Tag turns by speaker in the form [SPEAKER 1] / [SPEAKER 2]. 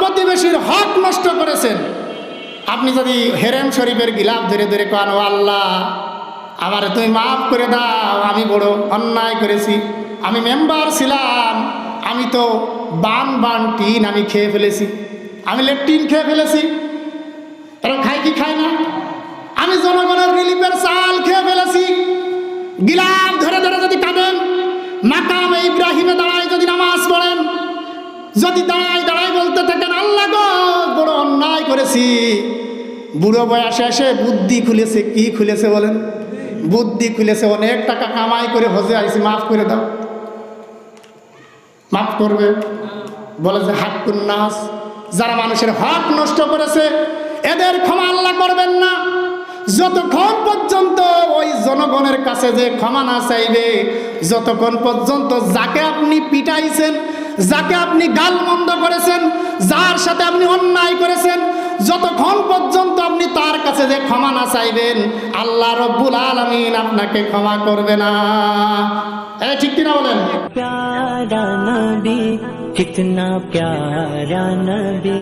[SPEAKER 1] প্রতিবেশীর হক নষ্ট করেছেন। আপনি যদি হেরেম শরীফের গিলাপ ধরে ধরে কান আল্লাহ, আমার তুমি মাফ করে দাও, আমি বড় অন্যায় করেছি, আমি মেম্বার ছিলাম, আমি তো বান বান টিন আমি খেয়ে ফেলেছি, আমি লেট্রিন খেয়ে ফেলেছি এরা খাই কি খাই না? আমি জনগণের রিলিফের চাল খেয়ে ফেলেছি গিলাপ ধরে ধরে যদি কাঁদেন, মাকাম ইব্রাহিমে দাঁড়ায় যদি নামাজ পড়েন যদি দাঁড়ায় দাঁড়ায় বলতে থাকেন, আল্লাহ বড় অন্যায় করেছি। বুড়ো বয়সে এসে বুদ্ধি খুলেছে, কি খুলেছে বলেন? বুদ্ধি খুলেছে, অনেক টাকা কামাই করে হজে আইসি মাফ করে দাও। মাফ করবে। বলে যে হাক নাস যারা মানুষের হক নষ্ট করেছে, এদের ক্ষমা আল্লাহ করবেন না। যতক্ষণ পর্যন্ত ওই জনগণের কাছে যে ক্ষমা না চাইবে, যতক্ষণ পর্যন্ত যাকে আপনি পিটাইছেন যাকে আপনি গাল বন্ধ করেছেন, যার সাথে আপনি অন্যায় করেছেন, যতক্ষণ পর্যন্ত আপনি তার কাছে যে ক্ষমা না চাইবেন, আল্লাহ রব্বুল আলমিন আপনাকে ক্ষমা করবে না। এই ঠিক কিনা বলেন?
[SPEAKER 2] প্যারা নবী, কিতনা প্যারা নবী।